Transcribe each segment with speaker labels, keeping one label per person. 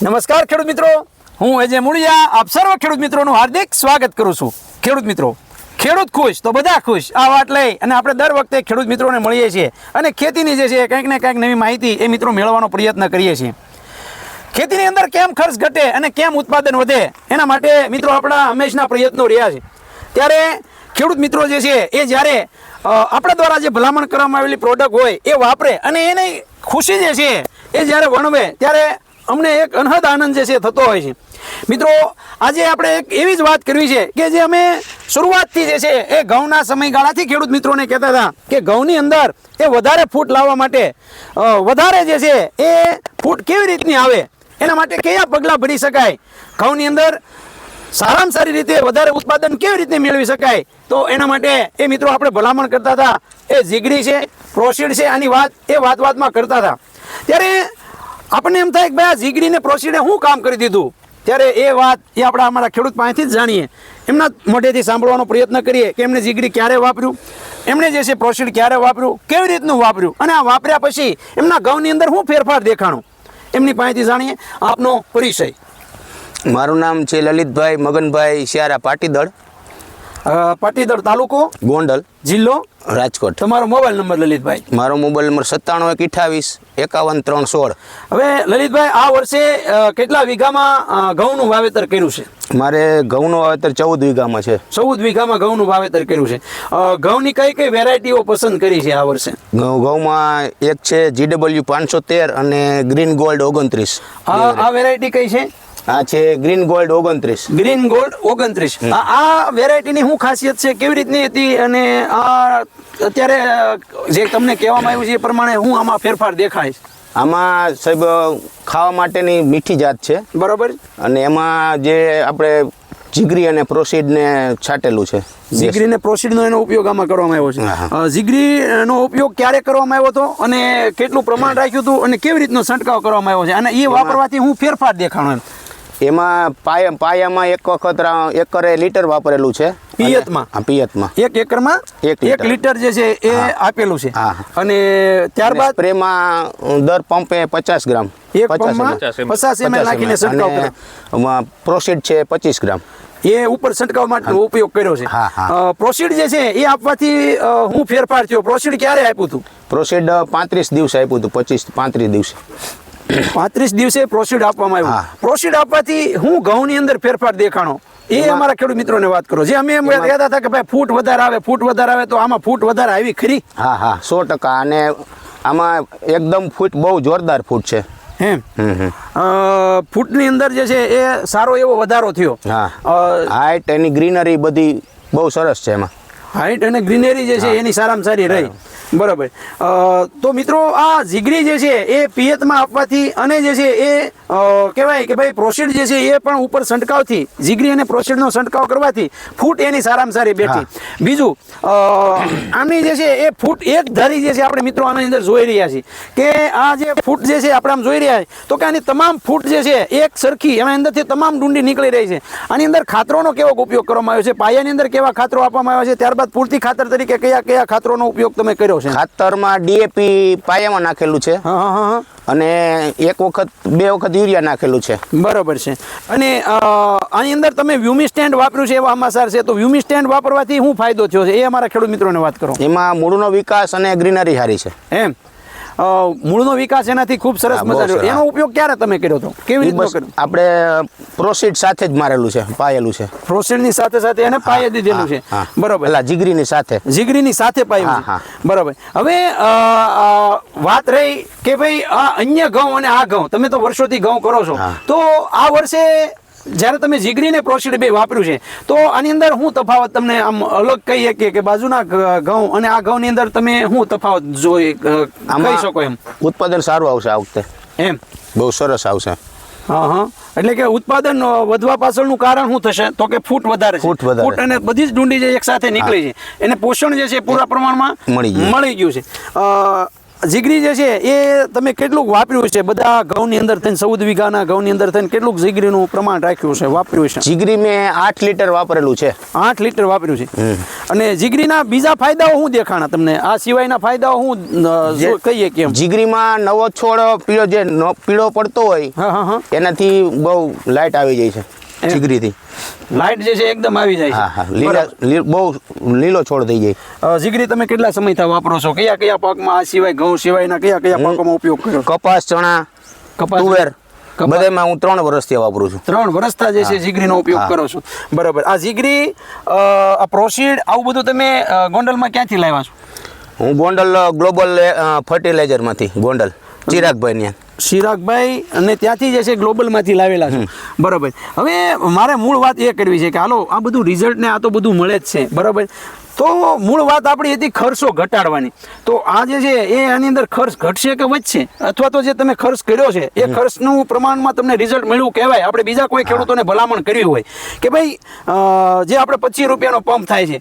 Speaker 1: નમસ્કાર ખેડૂત મિત્રો. હું અજય મુળિયા, આપ સર્વ ખેડૂત મિત્રોનું હાર્દિક સ્વાગત કરું છું. ખેડૂત મિત્રો, ખેડૂત ખુશ તો બધા ખુશ. આ વાત લઈ અને આપણે દર વખતે ખેડૂત મિત્રોને મળીએ છીએ અને ખેતીની જે છે, કંઈક ને કંઈક નવી માહિતી એ મિત્રો મેળવવાનો પ્રયત્ન કરીએ છીએ. ખેતીની અંદર કેમ ખર્ચ ઘટે અને કેમ ઉત્પાદન વધે, એના માટે મિત્રો આપણા હંમેશના પ્રયત્નો રહ્યા છે. ત્યારે ખેડૂત મિત્રો જે છે, એ જ્યારે આપણા દ્વારા જે ભલામણ કરવામાં આવેલી પ્રોડક્ટ હોય, એ વાપરે અને એની ખુશી જે છે, એ જ્યારે વણવે, ત્યારે અમને એક અનહદ આનંદ જે છે થતો હોય છે. મિત્રો, આજે આપણે એક એવી જ વાત કરવી છે કે જે અમે શરૂઆતથી જે છે એ ઘઉંના સમયગાળાથી ખેડૂત મિત્રોને કહેતા હતા કે ઘઉંની અંદર એ વધારે ફૂટ લાવવા માટે વધારે જે છે એ ફૂટ કેવી રીતની આવે, એના માટે કયા પગલાં ભરી શકાય, ઘઉંની અંદર સારામાં સારી રીતે વધારે ઉત્પાદન કેવી રીતે મેળવી શકાય, તો એના માટે એ મિત્રો આપણે ભલામણ કરતા હતા. એ જીગરી છે, પ્રોસીડ છે, આની વાત, એ વાત વાતમાં કરતા હતા. ત્યારે આપણને એમ થાય કે ભાઈ આ ઝીગડીને પ્રોસીડે શું કામ કરી દીધું? ત્યારે એ વાત એ આપણે અમારા ખેડૂત પાસેથી જ જાણીએ. એમના મોઢેથી સાંભળવાનો પ્રયત્ન કરીએ કે એમને ઝીગડી ક્યારે વાપર્યું? એમણે જે છે પ્રોસીડ ક્યારે વાપર્યું? કેવી રીતનું વાપર્યું? અને આ વાપર્યા પછી એમના ઘઉંની અંદર શું ફેરફાર દેખાણો? એમની પાસેથી જાણીએ આપનો પરિચય.
Speaker 2: મારું નામ છે લલિતભાઈ મગનભાઈ શિયારા પાટીદળ.
Speaker 1: અ, પાટીદળ તાલુકો?
Speaker 2: ગોંડલ.
Speaker 1: જિલ્લો?
Speaker 2: રાજકોટ.
Speaker 1: તમારો મોબાઈલ નંબર લલિતભાઈ.
Speaker 2: મારો મોબાઈલ નંબર સત્તાણું એક અઠાવીસ એકાવન ત્રણ સોળ.
Speaker 1: હવે લલિતભાઈ આ વર્ષે કેટલા વીઘામાં ઘઉંનું વાવેતર કર્યું છે?
Speaker 2: મારે ઘઉંનું વાવેતર ચૌદ વીઘામાં છે.
Speaker 1: ચૌદ વીઘામાં ઘઉંનું વાવેતર કર્યું છે. ઘઉંની કઈ કઈ વેરાયટીઓ પસંદ કરી છે આ વર્ષે?
Speaker 2: ઘઉંમાં એક છે જીડબલ્યુ પાંચસો તેર અને ગ્રીન ગોલ્ડ ઓગણત્રીસ.
Speaker 1: આ વેરાયટી કઈ છે?
Speaker 2: આ છે ગ્રીન ગોલ્ડ ઓગણત્રીસ.
Speaker 1: ગ્રીન ગોલ્ડ ઓગણત્રીસ. આ વેરાયટીની શું ખાસિયત છે? કેવી રીતની હતી? અને આ અત્યારે જે તમને કહેવામાં આવ્યું છે એ પ્રમાણે હું આમાં ફેરફાર દેખાય
Speaker 2: આમાં સાહેબ ખાવા માટેની મીઠી જાત છે.
Speaker 1: બરોબર.
Speaker 2: અને એમાં જે આપણે જીગરી અને પ્રોસીડને છાટેલું છે.
Speaker 1: જીગરી ને પ્રોસીડનો એનો ઉપયોગ આમાં કરવામાં આવ્યો છે. જીગરીનો ઉપયોગ ક્યારે કરવામાં આવ્યો હતો? અને કેટલું પ્રમાણ રાખ્યું હતું? અને કેવી રીતનો છંટકાવ કરવામાં આવ્યો છે? અને એ વાપરવાથી હું ફેરફાર દેખાણો એમ.
Speaker 2: એમાં પાયા પાયામાં એક વખત એકરે લીટર વાપરેલું છે.
Speaker 1: પિયતમાં?
Speaker 2: હા પિયતમાં.
Speaker 1: એક એકરમાં
Speaker 2: એક
Speaker 1: એક
Speaker 2: લીટર.
Speaker 1: લીટર જે છે એ આપેલું છે. અને ત્યારબાદ?
Speaker 2: સ્પ્રેમાં દર પંપે પચાસ ગ્રામ.
Speaker 1: એક પંપમાં? પચાસ ml નાખીને છંટકાવ
Speaker 2: પ્રોસીડ છે પચીસ ગ્રામ.
Speaker 1: એ ઉપર છંટકાવ માટે ઉપયોગ કર્યો છે. પ્રોસીડ જે છે એ આપવાથી હું ફેરફાર થયો. પ્રોસીડ ક્યારે આપ્યું હતું?
Speaker 2: પ્રોસીડ પાંત્રીસ દિવસે આપ્યું હતું. પચીસ પાંત્રીસ દિવસે.
Speaker 1: પાંત્રીસ દિવસે પ્રોસીડ આપવામાં આવ્યું. પ્રોસીડ આપવાથી હું ઘઉંની અંદર ફેરફાર દેખાણો. એ અમારા ખેડૂત મિત્રોને વાત કરો. જે અમે એમ કહેતા હતા કે ભાઈ ફૂટ વધારે આવે ફૂટ વધારે આવે તો આમાં ફૂટ વધારે આવી ખરી?
Speaker 2: હા હા. સો ટકા. અને આમાં એકદમ ફૂટ બહુ જોરદાર ફૂટ છે. હમ
Speaker 1: ફૂટની અંદર જે છે એ સારો એવો વધારો થયો.
Speaker 2: હા. હાઈટ એની ગ્રીનરી બધી બહુ સરસ છે એમાં.
Speaker 1: હાઇટ અને ગ્રીનરી જે છે એની સારામાં સારી રહી. બરાબર. તો મિત્રો આ જીગરી જે છે એ પિયતમાં આપવાથી અને જે છે એ કહેવાય કે ભાઈ પ્રોસીડ જે છે એ પણ ઉપર છંટકાવથી જીગરી અને પ્રોસીડનો છંટકાવ કરવાથી ફૂટ એની સારામાં સારી બેઠી. બીજું આની જે છે એ ફૂટ એક ધારી જે છે આપણે મિત્રો આની અંદર જોઈ રહ્યા છીએ કે આ જે ફૂટ જે છે આપણે આમ જોઈ રહ્યા છીએ તો કે આની તમામ ફૂટ જે છે એક સરખી એના અંદરથી તમામ ડુંડી નીકળી રહી છે. આની અંદર ખાતરોનો કેવો ઉપયોગ કરવામાં આવ્યો છે? પાયાની અંદર કેવા ખાતરો આપવામાં આવ્યા છે? ત્યારબાદ પૂરતી ખાતર તરીકે કયા કયા ખાતરોનો ઉપયોગ તમે કર્યો છે?
Speaker 2: ખાતરમાં ડીએપી પાયામાં નાખેલું છે.
Speaker 1: હા હા હા.
Speaker 2: અને એક વખત બે વખત યુરિયા નાખેલું છે.
Speaker 1: બરાબર છે. અને આની અંદર તમે વ્યુમી સ્ટેન્ડ વાપર્યું છે એવા અમાસાર છે તો વ્યુમી સ્ટેન્ડ વાપરવાથી શું ફાયદો થયો છે? એ અમારા ખેડૂત મિત્રોને વાત કરો.
Speaker 2: એમાં મૂળનો વિકાસ અને ગ્રીનરી સારી છે.
Speaker 1: એમ. મૂળનો વિકાસ એનાથી ખૂબ સરસ મજા. એનો ઉપયોગ ક્યારે તમે કર્યો હતો? કેવી
Speaker 2: રીતે
Speaker 1: કર્યો?
Speaker 2: આપણે પ્રોસીડ સાથે જ મારેલું છે પાયેલું છે.
Speaker 1: પ્રોસીડની સાથે સાથે એને પાયે દીધેલું છે. બરોબર.
Speaker 2: એટલે જીગરીની સાથે.
Speaker 1: જીગરીની સાથે પાયું. બરાબર. હવે વાત રહી કે ભાઈ આ અન્ય ઘઉં અને આ ઘઉં તમે તો વર્ષોથી ઘઉં કરો છો. તો આ વર્ષે જ્યારે તમે જીગરીને પ્રોસીડ બે વાપર્યું છે તો આની અંદર શું તફાવત તમને આમ અલગ કહી શકીએ કે બાજુના ઘઉં અને આ ઘઉંની અંદર તમે શું તફાવત જોઈ કહી શકો એમ?
Speaker 2: ઉત્પાદન સારું આવશે આ વખતે.
Speaker 1: એમ?
Speaker 2: બહુ સરસ આવશે.
Speaker 1: હા હા. એટલે કે ઉત્પાદન વધવા પાછળનું કારણ શું થશે? તો કે ફૂટ વધારે
Speaker 2: ફૂટ વધારે.
Speaker 1: અને બધી જ ડુંડી જે એક સાથે નીકળી છે એને પોષણ જે છે પૂરા પ્રમાણમાં
Speaker 2: મળી ગયું.
Speaker 1: છે. જીગરી જે છે એ તમે કેટલુંક વાપર્યું છે? બધા ઘઉંની અંદર થઈને ચૌદ વીઘાના ઘઉંની અંદર થઈને કેટલુંક જીગરીનું પ્રમાણ રાખ્યું છે વાપર્યું છે?
Speaker 2: જીગરી મેં આઠ લીટર વાપરેલું છે.
Speaker 1: આઠ લીટર વાપર્યું છે. અને જીગરીના બીજા ફાયદાઓ શું દેખાણા તમને? આ સિવાયના ફાયદાઓ શું કહીએ કેમ
Speaker 2: જીગરીમાં નવો છોડ પીળો જે પીળો પડતો હોય
Speaker 1: હા હા હા.
Speaker 2: એનાથી બહુ લાઇટ આવી જાય છે. જીગરીથી.
Speaker 1: લાઇટ જે છે એકદમ આવી જાય
Speaker 2: હા હા.
Speaker 1: છે
Speaker 2: લીલા બહુ લીલો છોડ થઈ જાય.
Speaker 1: જીગરી તમે કેટલા સમયથી વાપરો છો? કયા કયા પાકમાં આ સિવાય ઘઉં સિવાયના કયા કયા પાકોમાં ઉપયોગ કર્યો?
Speaker 2: કપાસ ચણા
Speaker 1: કપાસ
Speaker 2: તુવેર. બધામાં હું ત્રણ વર્ષથી વાપરું છું.
Speaker 1: ત્રણ વર્ષતા જે છે જીગરીનો ઉપયોગ. કરો છો. બરાબર. આ જીગરી આ પ્રોસીડ આવું બધું તમે ગોંડલમાં ક્યાંથી લાવ્યા છો?
Speaker 2: હું ગોંડલ ગ્લોબલ ફર્ટિલાઇઝરમાંથી ગોંડલ. ચિરાગભાઈ ત્યાં
Speaker 1: શિરાગભાઈ અને ત્યાંથી જે છે ગ્લોબલમાંથી લાવેલા છે. બરાબર. હવે મારે મૂળ વાત એ કરવી છે કે હાલો આ બધું રિઝલ્ટ ને આ તો બધું મળે જ છે. બરાબર? તો મૂળ વાત આપણી હતી ખર્ચો ઘટાડવાની. તો આ જે છે એ આની અંદર ખર્ચ ઘટશે કે વધશે? અથવા તો જે તમે ખર્ચ કર્યો છે એ ખર્ચનું પ્રમાણમાં તમને રિઝલ્ટ મળ્યું કહેવાય. આપણે બીજા કોઈ ખેડૂતોને ભલામણ કરવી હોય. કે ભાઈ જે આપણે પચીસ રૂપિયાનો પંપ થાય છે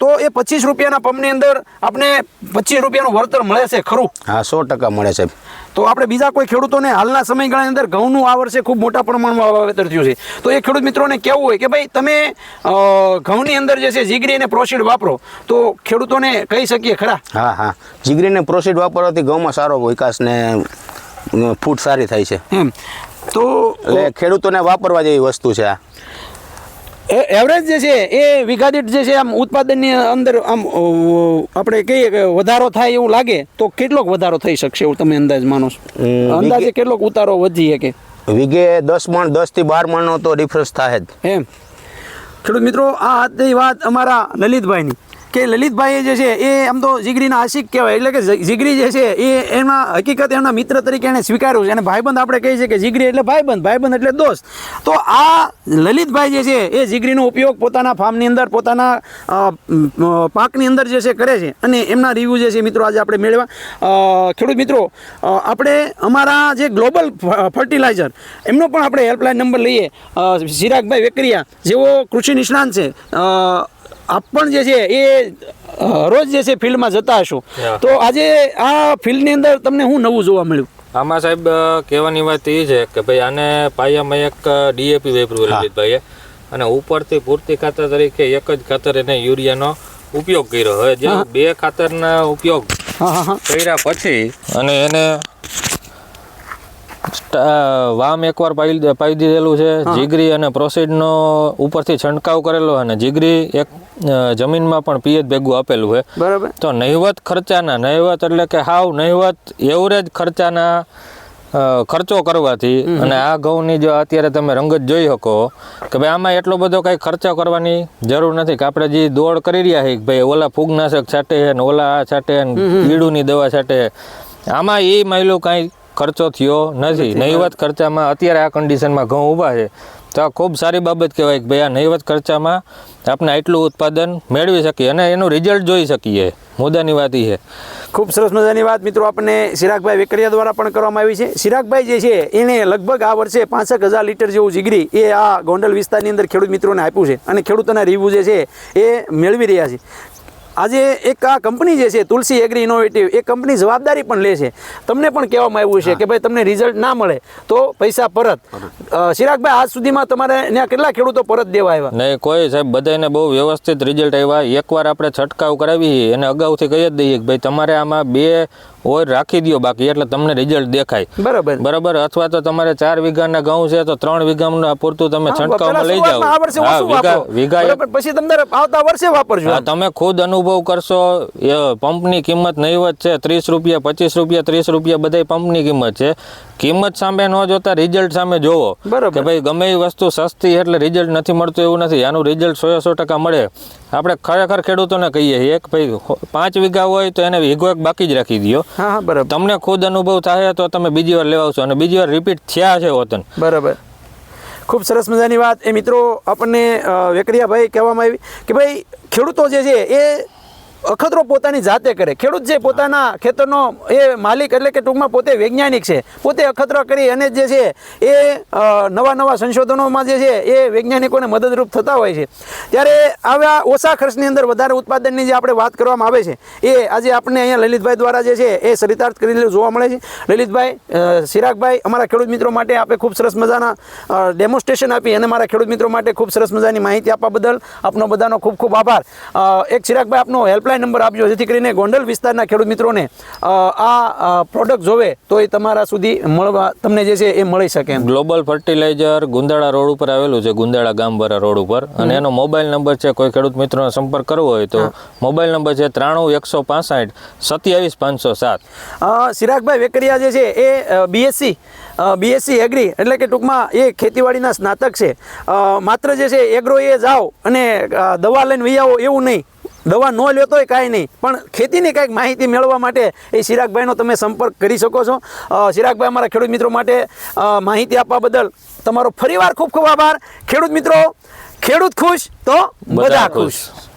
Speaker 1: તો એ પચીસ રૂપિયાના પંપની અંદર આપણે પચીસ રૂપિયાનું વળતર મળે છે ખરું?
Speaker 2: હા સો ટકા મળે સાહેબ
Speaker 1: તો આપણે બીજા કોઈ ખેડૂતોને હાલના સમયગાળાની અંદર ઘઉંનું આ વર્ષે ખૂબ મોટા પ્રમાણમાં વાવેતર થયું છે. તો એ ખેડૂત મિત્રોને કહેવું હોય કે ભાઈ તમે ઘઉંની અંદર જે છે જીગરી અને પ્રોસીડ વાપરો તો ખેડૂતોને કહી શકીએ ખરા?
Speaker 2: હા હા. જીગરીને પ્રોસીડ વાપરવાથી ઘઉંમાં સારો વિકાસ ને ફૂટ સારી થાય છે.
Speaker 1: તો
Speaker 2: એટલે ખેડૂતોને વાપરવા જેવી વસ્તુ છે આ.
Speaker 1: એવરેજ જે છે એ વીઘા દીઠ જે છે આમ ઉત્પાદનની અંદર આમ આપણે કહીએ કે વધારો થાય એવું લાગે તો કેટલોક વધારો થઈ શકશે એવું તમે અંદાજ માનો છો? અંદાજે કેટલોક ઉતારો વધી શકે?
Speaker 2: વીઘે દસ મણ દસથી બાર મણનો તો ડિફરન્સ થાય જ.
Speaker 1: એમ. ખેડૂત મિત્રો આ હતી વાત અમારા લલિતભાઈની. કે લલિતભાઈ જે છે એ આમ તો જીગરીના આશિક કહેવાય, એટલે કે જીગરી જે છે એ એમાં હકીકત એમના મિત્ર તરીકે એને સ્વીકાર્યું છે. અને ભાઈબંધ આપણે કહીએ છીએ કે જીગરી એટલે ભાઈબંધ ભાઈબંધ એટલે દોસ્ત. તો આ લલિતભાઈ જે છે એ જીગરીનો ઉપયોગ પોતાના ફાર્મની અંદર, પોતાના પાકની અંદર જે છે કરે છે. અને એમના રિવ્યૂ જે છે મિત્રો આજે આપણે મેળવ્યા. ખેડૂત મિત્રો આપણે અમારા જે ગ્લોબલ ફર્ટિલાઇઝર એમનો પણ આપણે હેલ્પલાઇન નંબર લઈએ. ચિરાગભાઈ વેકરિયા, જેઓ કૃષિ નિષ્ણાંત છે. આપ પણ જે છે એ રોજ જે છે ફિલ્ડમાં જતા હશો. તો આજે આ ફિલ્ડની અંદર તમને શું નવું જોવા મળ્યું?
Speaker 3: આમાં સાહેબ કહેવાની વાત એ છે કે ભાઈ આને પાયામાં એક ડીએપી વેપરું લલિતભાઈએ અને ઉપરથી પૂરતી ખાતર તરીકે એક જ ખાતર એને યુરિયાનો ઉપયોગ કર્યો. હવે જે બે ખાતરના ઉપયોગ
Speaker 1: હા હા હા.
Speaker 3: કર્યા પછી અને એને વામ એકવાર પાઈ પાઈ દીધેલું છે. જીગરી અને પ્રોસીડનો ઉપરથી છંટકાવ કરેલો અને જીગરી એક જમીનમાં પણ પિયત ભેગું આપેલું છે.
Speaker 1: બરાબર.
Speaker 3: તો નહિવત ખર્ચાના નહિવત એટલે કે હાવ નહિવત એવરેજ ખર્ચાના ખર્ચો કરવાથી અને આ ઘઉંની જો અત્યારે તમે રંગત જોઈ શકો કે ભાઈ આમાં એટલો બધો કાંઈ ખર્ચો કરવાની જરૂર નથી કે આપણે જે દોડ કરી રહ્યા છીએ કે ભાઈ ઓલા ફૂગનાશક છાંટે ને ઓલા આ છાંટે ને ઈડુની દવા છાંટે આમાં એ માયલું કાંઈ ખર્ચો થયો નથી. નહીવત ખર્ચામાં અત્યારે આ કન્ડિશનમાં ઘઉં ઊભા છે. તો આ ખૂબ સારી બાબત કહેવાય કે ભાઈ આ નહીવત ખર્ચામાં આપણે આટલું ઉત્પાદન મેળવી શકીએ અને એનું રિઝલ્ટ જોઈ શકીએ. મુદ્દાની વાત એ છે.
Speaker 1: ખૂબ સરસ મજાની વાત મિત્રો આપણને સિરાગભાઈ વેકરિયા દ્વારા પણ કરવામાં આવી છે. સિરાગભાઈ જે છે એને લગભગ આ વર્ષે પાંસઠ હજાર લીટર જેવું જીગરી એ આ ગોંડલ વિસ્તારની અંદર ખેડૂત મિત્રોને આપ્યું છે અને ખેડૂતોના રિવ્યૂ જે છે એ મેળવી રહ્યા છે. આજે એક આ કંપની જે છે તુલસી એગ્રી ઇનોવેટિવ એ કંપની જવાબદારી પણ લે છે. તમને પણ કહેવામાં આવ્યું છે કે ભાઈ તમને રિઝલ્ટ ના મળે તો પૈસા પરત. ચિરાગભાઈ આજ સુધીમાં તમારે ત્યાં કેટલા ખેડૂતો પરત દેવા આવ્યા?
Speaker 3: નહીં કોઈ સાહેબ બધાને બહુ વ્યવસ્થિત રિઝલ્ટ આવ્યા. એકવાર આપણે છંટકાવ કરાવી એને અગાઉથી કહી જ દઈએ કે ભાઈ તમારે આમાં બે ઓર રાખી દો બાકી એટલે તમને રિઝલ્ટ દેખાય.
Speaker 1: બરાબર.
Speaker 3: બરાબર? અથવા તો તમારે ચાર વીઘાના ઘઉં છે તો ત્રણ વીઘા પૂરતું તમે છંટકાવમાં લઈ જાઓ. વીઘા
Speaker 1: પછી તમને આવતા વર્ષે વાપરજો
Speaker 3: તમે ખુદ અનુભવ કરશો એ પંપની કિંમત નહીવત છે ત્રીસ રૂપિયા પચીસ રૂપિયા ત્રીસ રૂપિયા બધાય પંપની કિંમત છે. કિંમત સામે ન જોતા રિઝલ્ટ સામે જોવો. કે ભાઈ ગમે એ વસ્તુ સસ્તી એટલે રિઝલ્ટ નથી મળતું એવું નથી. આનું રિઝલ્ટ સો સો ટકા મળે. આપણે ખરેખર ખેડૂતોને કહીએ એક ભાઈ પાંચ વીઘા હોય તો એને વીઘો એક બાકી જ રાખી દો
Speaker 1: હા હા બરાબર.
Speaker 3: તમને ખુદ અનુભવ થાય તો તમે બીજી વાર લેવાશો અને બીજી વાર રિપીટ થયા છે વતન
Speaker 1: બરાબર. ખૂબ સરસ મજાની વાત. એ મિત્રો આપણને વેકરિયાભાઈ કહેવામાં આવી કે ભાઈ ખેડૂતો જે છે એ અખતરો પોતાની જાતે કરે. ખેડૂત જે પોતાના ખેતરનો એ માલિક એટલે કે ટૂંકમાં પોતે વૈજ્ઞાનિક છે, પોતે અખતરો કરી અને જે છે એ નવા નવા સંશોધનોમાં જે છે એ વૈજ્ઞાનિકોને મદદરૂપ થતા હોય છે. ત્યારે આવા ઓછા ખર્ચની અંદર વધારે ઉત્પાદનની જે આપણે વાત કરવામાં આવે છે, એ આજે આપણે અહીંયા લલિતભાઈ દ્વારા જે છે એ સરિતાર્થ કરેલું જોવા મળે છે. લલિતભાઈ સિરાગભાઈ અમારા ખેડૂત મિત્રો માટે આપે ખૂબ સરસ મજાના ડેમોન્સ્ટ્રેશન આપી અને મારા ખેડૂત મિત્રો માટે ખૂબ સરસ મજાની માહિતી આપવા બદલ આપનો બધાનો ખૂબ ખૂબ આભાર. એક સિરાગભાઈ આપનો હેલ્પલાઇન નંબર આપજો જેથી કરીને ગોંડલ વિસ્તારના ખેડૂત મિત્રોને આ પ્રોડક્ટ જોવે તો એ તમારા સુધી મળવા તમને જે છે એ મળી શકે એમ.
Speaker 3: ગ્લોબલ ફર્ટિલાઇઝર ગુંદાળા રોડ ઉપર આવેલું છે ગુંદાળા ગામવાળા રોડ ઉપર. અને એનો મોબાઈલ નંબર છે કોઈ ખેડૂત મિત્રોનો સંપર્ક કરવો હોય તો મોબાઈલ નંબર છે ત્રાણું એકસો પાસઠ સત્યાવીસ પાંચસો સાત.
Speaker 1: સિરાગભાઈ વેકરિયા જે છે એ બીએસસી બીએસસી એગ્રી એટલે કે ટૂંકમાં એ ખેતીવાડીના સ્નાતક છે. માત્ર જે છે એગ્રો એ જાઓ અને દવા લઈને આવો એવું નહીં. દવા ન લ્યો હોય કાંઈ નહીં. પણ ખેતીની કાંઈક માહિતી મેળવવા માટે એ ચિરાગભાઈનો તમે સંપર્ક કરી શકો છો. ચિરાગભાઈ અમારા ખેડૂત મિત્રો માટે માહિતી આપવા બદલ તમારો ફરીવાર ખૂબ ખૂબ આભાર. ખેડૂત મિત્રો ખેડૂત ખુશ તો બધા ખુશ.